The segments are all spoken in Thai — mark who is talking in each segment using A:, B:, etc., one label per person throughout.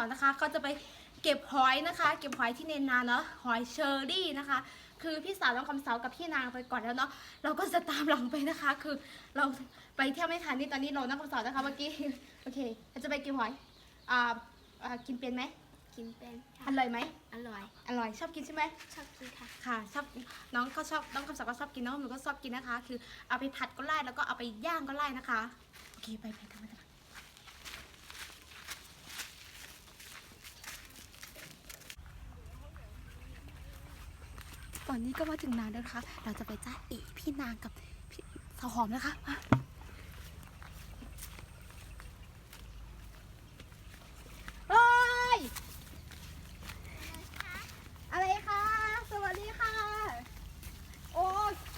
A: าวนะคะเขาจะไปเก็บหอยนะคะ เก็บหอยที่เนนนาเนาะหอยเชอรี่นะคะ คือพี่สาวน้องคำสาวกับพี่นางไปก่อนแล้วเนาะเราก็จะตามหลังไปนะคะ คือเราไปเที่ยวไม่ทันนี่ตอนนี้เราน้องคำสาวนะคะเมื่อกี้โอเคเราจะไปเก็บหอยอ่าอ่ากินเป็นไหม
B: กินเป็น
A: อร่อยไหม
B: อร่อย
A: อร่อยชอบกินใช่ไหม
B: ชอบกินค่ะ
A: ค่ะชอบน้องก็ชอบน้องคำศักดิ์ก็ชอบกินน้องหนูก็ชอบกินนะคะ คือเอาไปผัดก็ไล่แล้วก็เอาไปย่างก็ไล่นะคะโอเคไปไปกันไป ตอนนี้ก็มาถึงนางแล้วนะคะ เราจะไปจ้าเอพี่นางกับพี่สาวหอมนะคะมาเฮ้ย อะไรคะ สวัสดีค่ะ โอ้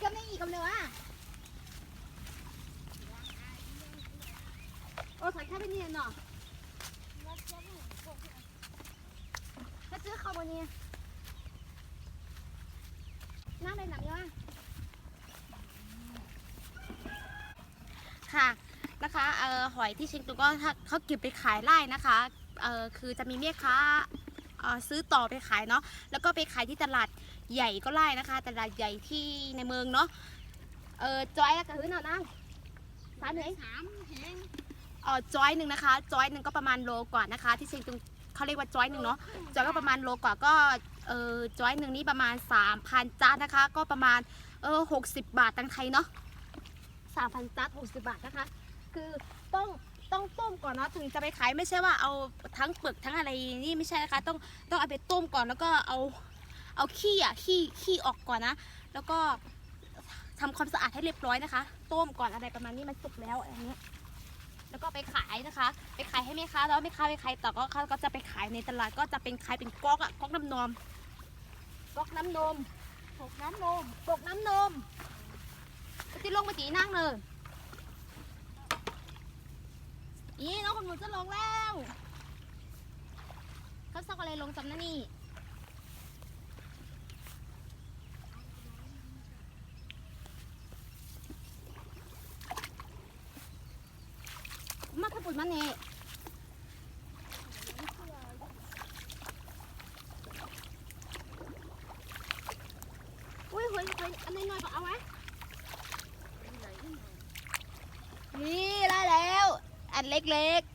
A: กำลังอีกกำเนืออะโอ้ถอยแค่ไปเนียนเนาะมาซื้อข้าวบนนี้น้ำในหนังเยอะ ค่ะนะคะเอ่อหอยที่เชียงตุงก็ถ้าเขาเก็บไปขายไล่นะคะเอ่อคือจะมีแม่ค้าเอ่อซื้อต่อไปขายเนาะแล้วก็ไปขายที่ตลาดใหญ่ก็ไล่นะคะ ตลาดใหญ่ที่ในเมืองเนาะเออจอยแล้วก็หื้อหน่อยนั่งสามเหง
B: สามแหง
A: เออจอยหนึ่งนะคะจอยหนึ่งก็ประมาณโลกว่านะคะ ที่เชียงตุงเขาเรียกว่าจอยหนึ่งเนาะจอยก็ประมาณโลกว่าก็เออจอยหนึ่งนี่ประมาณ 3,000จานนะคะ ก็ประมาณเออหกสิบบาทตังไทยเนาะ สามพันจัดหกสิบาทนะคะ คือต้องต้องต้มก่อนเนาะถึงจะไปขายไม่ใช่ว่าเอาทั้งเปลือกทั้งอะไรนี่ไม่ใช่นะคะ ต้องต้องเอาไปต้มก่อนแล้วก็เอาเอาขี้อะขี้ขี้ออกก่อนนะ แล้วก็ทำความสะอาดให้เรียบร้อยนะคะ ต้มก่อนอะไรประมาณนี้มันสุกแล้วอะไรเงี้ยแล้วก็ไปขายนะคะ ไปขายให้แม่ค้าแล้วแม่ค้าไปขายต่อก็เขาก็จะไปขายในตลาดก็จะเป็นขายเป็นก๊อกอะก๊อกน้ำนมก๊อกน้ำนม
B: หกน้ำนม
A: ก๊อกน้ำนม จะลงมาจีนั่งเลยอีน้องคนหนูจะลงแล้วเขาซักอะไรลงจำนะนี่มาถ้าปุ่นมันเนี่ยอุ้ยเฮ้ยเฮ้ยอันนี้หน่อยๆก็เอาไว้ นี่ได้แล้ว อัน เล็กๆ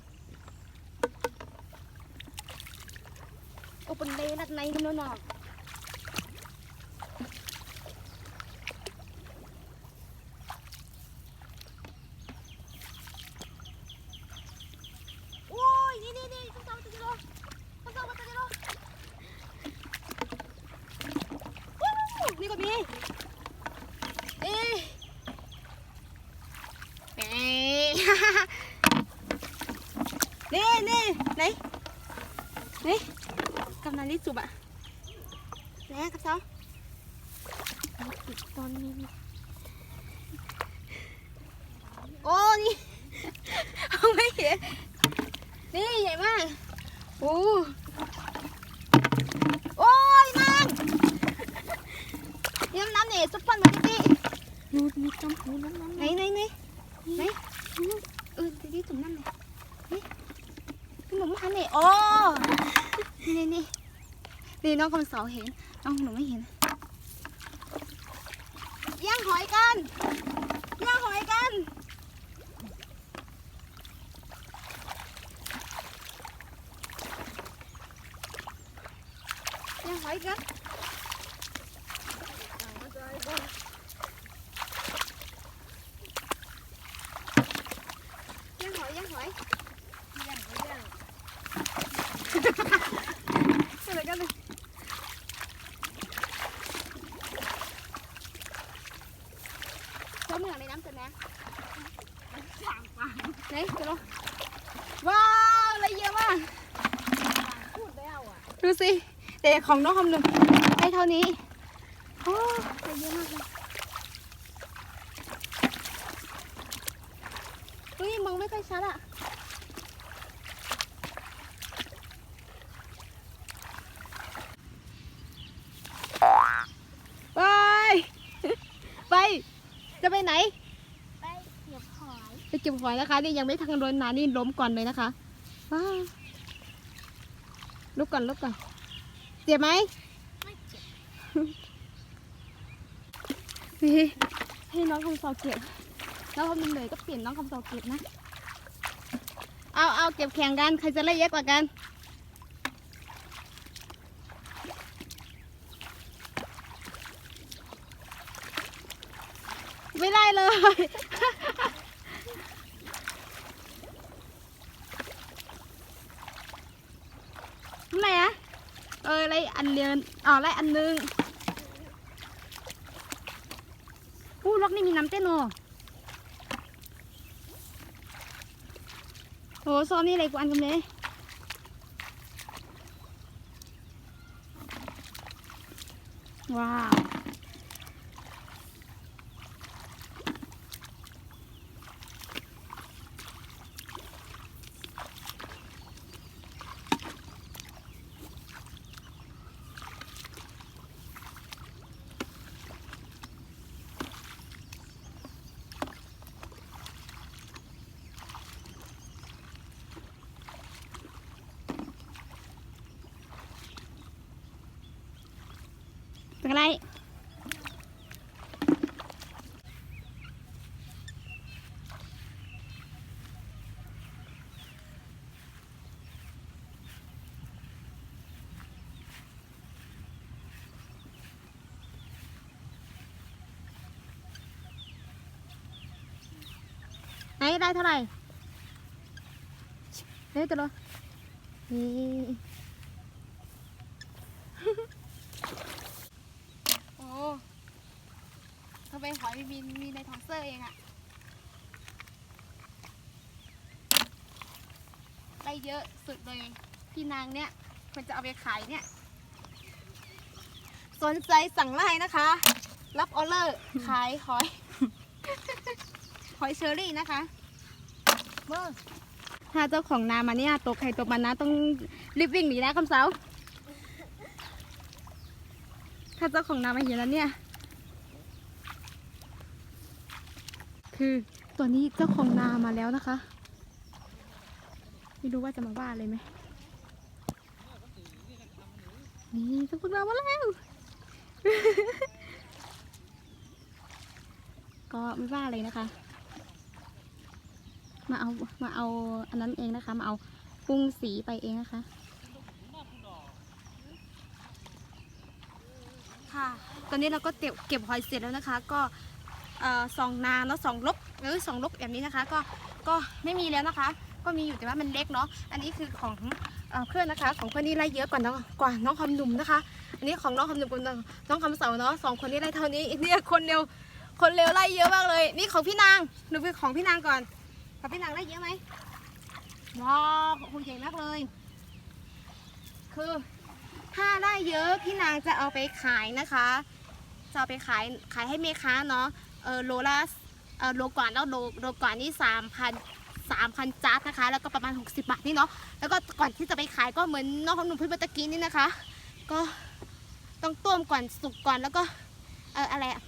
A: โอ้เป็นเลนัดในกันเนาะโอ้ย นี่นี่นี่ต้องเอาตัวนี้ลงต้องเอาตัวนี้ลงวู้นี่ก็มี เอ๊ะ เอ๊ะ นี่นี่ไหนไหนกำนันลิจุบอะไหนอะกับเซาปิดตอนนี้โอ้นี่เอาไม่เห็นนี่ใหญ่มากโอ้โอ้ยนางนี่น้ำน้ำเนี่ยซุปเปอร์มาร์เก็ตตี้
B: นูดมีจำหูน้ำน้ำ
A: ไหนไหนไหนไหนเออดีดีถุงนั่นเลยนี่ อันนี่โอ้นี่นี่นี่น้องคนเสาเห็น น้องหนูไม่เห็นย่างหอยกันย่างหอยกันย่างหอยกันย่างหอยย่างหอย
B: ย่างย่าง
A: อะไรกันเลยเจ้าเมืองในน้ำเสร็จแล้ว
B: สามปาก
A: ไหนจะลงว้าวอะไรเยอะมาก
B: พูดแล้วอะ
A: ดูสิแต่ ของน้องคำหนึ่งได้เท่านี้โอ้อะไรเยอะมากเลยเฮ้ยมองไม่ค่อยชัดอะไป ไป จะไปไหน
B: ไปเก็บหอย
A: ไปเก็บหอยนะคะ นี่ยังไม่ทันโดนนานี่ล้มก่อนเลยนะคะว้าวลุกก่อนลุกก่อน เจ็บไหม
B: ไม่เจ็บ
A: นี่ให้น้องคำสอบเก็บแล้วพอมันเหนื่อยก็เปลี่ยนน้องคำสอบเก็บนะ เอาเอาเก็บแข่งกันใครจะไล่เยอะกว่ากันไม่ได้เลย ไหนอะเออไล่อั นเรียนอ๋อไล่อันนึงอู้ล็อกนี่มีน้ำเต้นโอโหซ้อมนี่อะไรกูอันกันเลยว้าว เป็นอะไรไหนได้เท่าไหร่เฮ้ยตัวนี่ โอ้ทำไมหอยมีมีในทองเซอร์เองอะได้เยอะสุดเลยพี่นางเนี่ยควรจะเอาไปขายเนี่ย สนใจสั่งไล่นะคะ รับออเดอร์ขายหอย หอยเชอรี่นะคะเบอร์ถ้าเจ้าของนามาเนี่ยตกไข่ตกมันนะต้องรีบวิ่งหนีนะคำสาวถ้าเจ้าของนามาเห็นแล้วเนี่ย คือตัวนี้เจ้าของนามาแล้วนะคะ ไม่รู้ว่าจะมาว่าเลยไหมนี่เจ้าของนามาแล้ว ก็ไม่ว่าเลยนะคะ มาเอามาเอาอันนั้นเองนะคะ มาเอาปรุงสีไปเองนะคะค่ะ ตอนนี้เราก็เก็บเก็บหอยเสร็จแล้วนะคะ ก็ สองนาเนาะสองลกเออสองลกแบบนี้นะคะ ก็ก็ไม่มีแล้วนะคะ ก็มีอยู่แต่ว่ามันเล็กเนาะอันนี้คือของเอเพื่อนนะคะ ของเพื่อนนี่ไล่เยอะกว่าน้องกว่าน้องคำหนุ่มนะคะ อันนี้ของน้องคำหนุ่มกับน้องคำเสาเนาะสองคนนี้ไล่เท่านี้เนี่ยคนเร็วคนเร็วไล่เยอะมากเลย นี่ของพี่นางหนูไปของพี่นางก่อนของพี่นางไล่เยอะไหมว้าวคุณเก่มากเลย คือถ้าได้เยอะพี่นางจะเอาไปขายนะคะ จะเอาไปขายขายให้เมค้าเนาะ เออโลละเออโลก่อนแล้วโลโลก่อนนี่สามพันสามพันจัดนะคะ แล้วก็ประมาณ 60 บาทนี่เนาะแล้วก็ก่อนที่จะไปขายก็เหมือนน้องของหนุ่มพื่เมื่อกี้นี่นะคะ ก็ต้องต้มก่อนสุกก่อนแล้วก็เอออะไรอะ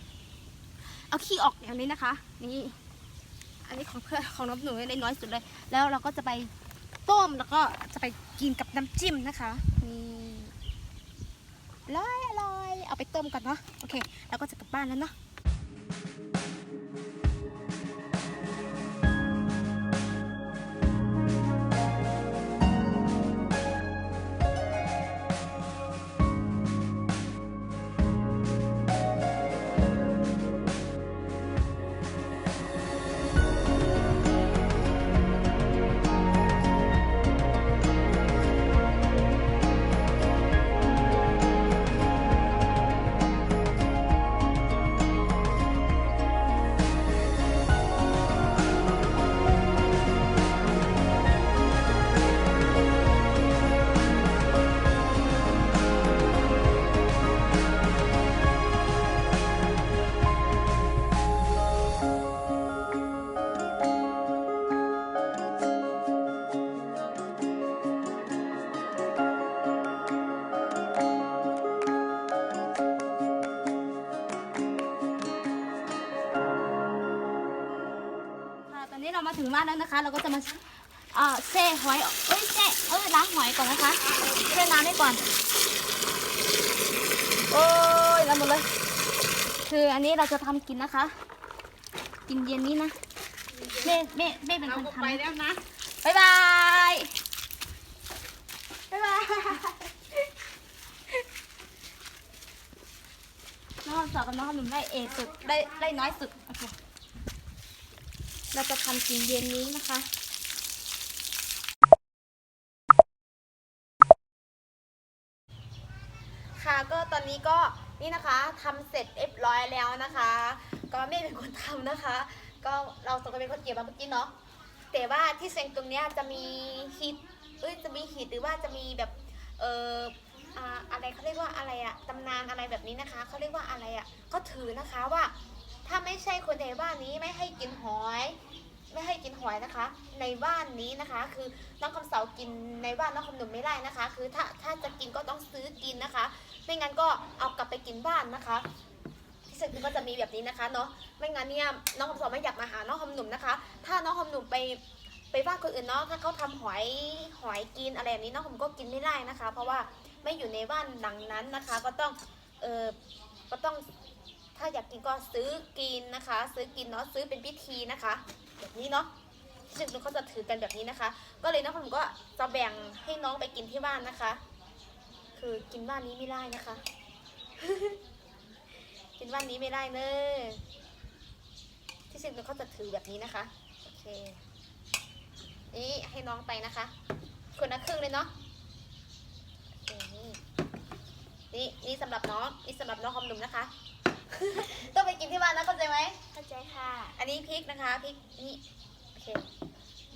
A: เอาขี้ออกอย่างนี้นะคะ นี่อันนี้ของเพื่อนของน้องหนูในน้อยสุดเลย แล้วเราก็จะไปต้มแล้วก็จะไปกินกับน้ำจิ้มนะคะนี่อร่อยอร่อยเอาไปต้มก่อนเนาะโอเคแล้วก็จะกลับบ้านแล้วเนาะ thank you มาถึงบ้าแล้วนะคะ เราก็จะมาเอ่าเซ่หอยเอ้ยเซ่เอ้ยล้างหอยก่อนนะคะเซ่น้ำได้ก่อนโอ้ยล้วหมดเลย คืออันนี้เราจะทำกินนะคะ กินเย็นนี้นะแม่แม่แม่เป็นคนทำ
B: ไป
A: นะ
B: แล้วนะ
A: บายบายบายบายน้องสาวกับน้องขนมได้เอสุดได้ได้น้อยสุด เราจะทำกินเย็นนี้นะคะ ค่ะก็ตอนนี้ก็นี่นะคะทำเสร็จเรียบร้อยแล้วนะคะ ก็แม่เป็นคนทำนะคะ ก็เราสองคนเป็นคนเก็บมาเมื่อกี้เนาะแต่ว่าที่เซ็งตรงเนี้ยจะมีฮิตเอ้ยจะมีฮิตหรือว่าจะมีแบบเอออ่าอะไรเขาเรียกว่าอะไรอะตำนานอะไรแบบนี้นะคะเขาเรียกว่าอะไรอะก็ถือนะคะว่า ถ้าไม่ใช่คนในบ้านนี้ไม่ให้กินหอย ไม่ให้กินหอยนะคะ ในบ้านนี้นะคะ คือน้องคำเสากินในบ้านน้องคำหนุ่มไม่ได้นะคะ คือถ้าถ้าจะกินก็ต้องซื้อกินนะคะ ไม่งั้นก็เอากลับไปกินบ้านนะคะที่สำคัญก็จะมีแบบนี้นะคะเนาะไม่งั้นเนี่ยน้องคำสอนไม่อยากมาหาน้องคำหนุ่มนะคะ ถ้าน้องคำหนุ่มไปไปบ้านคนอื่นเนาะถ้าเขาทำหอยหอยกินอะไรแบบนี้น้องคำก็กินไม่ได้นะคะ เพราะว่าไม่อยู่ในบ้านหลังนั้นนะคะ ก็ต้องเออก็ต้อง ถ้าอยากกินก็ซื้อกินนะคะ ซื้อกินเนาะซื้อเป็นพิธีนะคะ แบบนี้เนาะที่สำคัญเขาจะถือกันแบบนี้นะคะ ก็เลยน้องคำหนุ่มก็จะแบ่งให้น้องไปกินที่บ้านนะคะ คือกินบ้านนี้ไม่ได้นะคะ กินบ้านนี้ไม่ได้เนอะที่จริงเขาจะถือแบบนี้นะคะโอเคนี่ให้น้องไปนะคะ คนละครึ่งเลยเนาะโอเคนี่นี่นี่สำหรับน้องนี่สำหรับน้องคอมหนุ่มนะคะ ต้องไปกินที่บ้านนะเข้าใจไหม
B: เข้าใจค่ะ
A: อันนี้พริกนะคะพริกนี่โอเค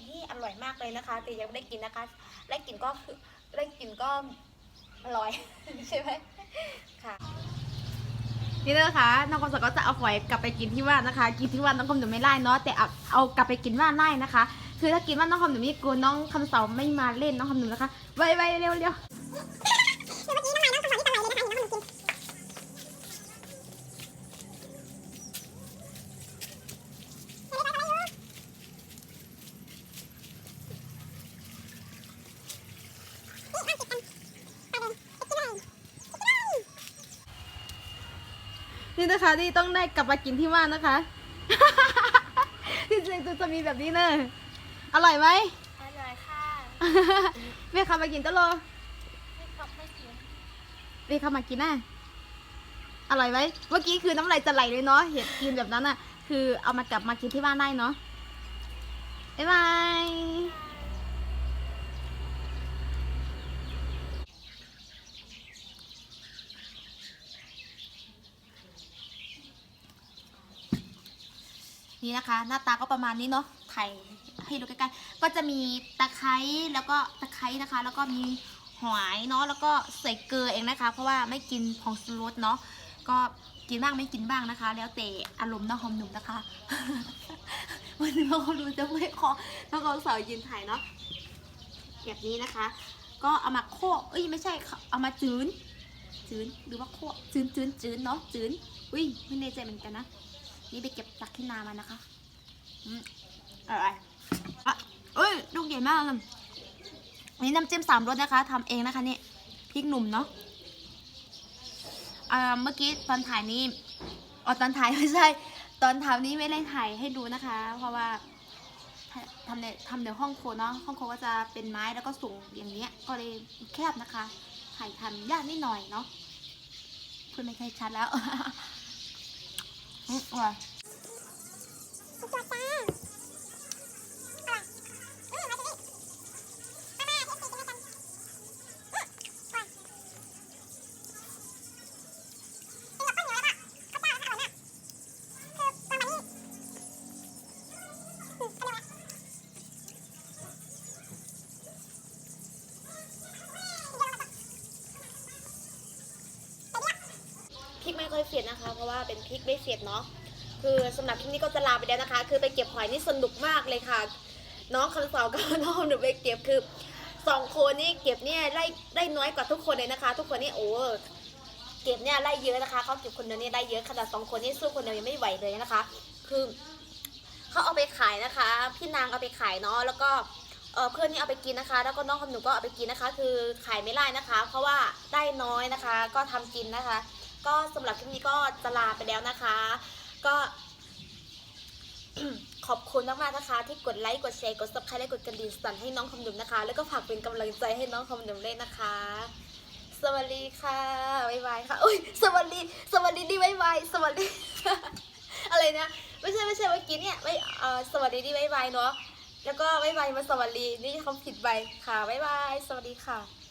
A: นี่อร่อยมากเลยนะคะ แต่ยังไม่ได้กินนะคะได้กินก็คือได้กินก็อร่อยใช่ไหมค่ะนี่นะคะน้องคมสันก็จะเอาหอยกลับไปกินที่บ้านนะคะ กินที่บ้านน้องคมหนูไม่ไล่เนาะแต่เอาเอากลับไปกินบ้านไล่นะคะ คือถ้ากินบ้านน้องคมหนูนี่กลัวน้องคำเสาไม่มาเล่นน้องคมหนูนะคะไวไวเร็วเร็ว นี่นะคะที่ต้องได้กลับมากินที่บ้านนะคะ ที่จริงจะมีแบบนี้เนอะอร่อยไหม
B: อร่อยค่ะ
A: แม่ขับมากินตะโล
B: ไม่กลับไม่เสีย
A: แม่ขับมากินน่ะอร่อยไหมเมื่อกี้คือน้ำลายจะไหลเลยเนาะเห็ดกินแบบนั้นอะ คือเอามากลับมากินที่บ้านได้เนาะบ๊ายบาย นี่นะคะ หน้าตาก็ประมาณนี้เนาะไข่ให้ดูใกล้ๆก็จะมีตะไคร้แล้วก็ตะไคร้นะคะ แล้วก็มีหอยเนาะแล้วก็ใส่เกลือเองนะคะ เพราะว่าไม่กินผงชูรสเนาะก็กินบ้างไม่กินบ้างนะคะ แล้วแต่อารมณ์น้องหอมหนุ่มนะคะวันนี้น้องหอมหนุ่มจะไม่ขอน้องหอมสาวยืนถ่ายเนาะแบบนี้นะคะ ก็เอามาโคเอ้ยไม่ใช่เอามาจืนจืนหรือว่าโคจืนจืนจืนเนาะจืนอุ้ยไม่แน่ใจเหมือนกันนะ นี่ไปเก็บจากที่นามานะคะอืมอร่อยอะเอ้ยลูกใหญ่มากเลยนนี้น้ำจิ้มสามรสนะคะทำเองนะคะนี่พริกหนุ่มเนาะอ่าเมื่อกี้ตอนถ่ายนี้อ๋อตอนถ่ายไม่ใช่ ตอนทำนี้ไม่ได้ถ่ายให้ดูนะคะ เพราะว่าทำในทำในห้องครัวเนาะห้องครัวก็จะเป็นไม้แล้วก็สูงอย่างเนี้ย ก็เลยแคบนะคะ ถ่ายทำยากนิดหน่อยเนาะพูดไม่ค่อยชัดแล้ว อะ พริกไม่ค่อยเสียดนะคะ เพราะว่าเป็นพริกไม่เสียดเนาะคือสำหรับคลิปนี้ก็จะลาไปแล้วนะคะ คือไปเก็บหอยนี่สนุกมากเลยค่ะ น้องคันเสากับน้องหนูไปเก็บคือสองคนนี่เก็บเนี่ยได้ได้น้อยกว่าทุกคนเลยนะคะ ทุกคนนี่โอ้เก็บเนี่ยได้เยอะนะคะเขาเก็บคนเดียวเนี่ยได้เยอะขนาดสองคนนี่สู้คนเดียวยังไม่ไหวเลยนะคะ คือเขาเอาไปขายนะคะ พี่นางเอาไปขายเนาะแล้วก็เพื่อนนี่เอาไปกินนะคะ แล้วก็น้องคำหนูก็เอาไปกินนะคะ คือขายไม่ได้นะคะ เพราะว่าได้น้อยนะคะ ก็ทำกินนะคะ ก็สำหรับคลิปนี้ก็จะลาไปแล้วนะคะ ก็ขอบคุณมากๆนะคะ ที่กดไลค์กดแชร์กด subscribe และกดกระดิ่งสั่นให้น้องคำหนุ่มนะคะ แล้วก็ฝากเป็นกำลังใจให้น้องคำหนุ่มเลยนะคะ สวัสดีค่ะบ๊ายบายค่ะโอ้ยสวัสดี สวัสดีดีบ๊ายบายสวัสดีอะไรนะไม่ใช่ไม่ใช่เมื่อกี้เนี่ยไม่เออสวัสดีดีบ๊ายบายเนาะแล้วก็บ๊ายบายมาสวัสดีนี่เขาผิดไปค่ะบ๊ายบายสวัสดีค่ะ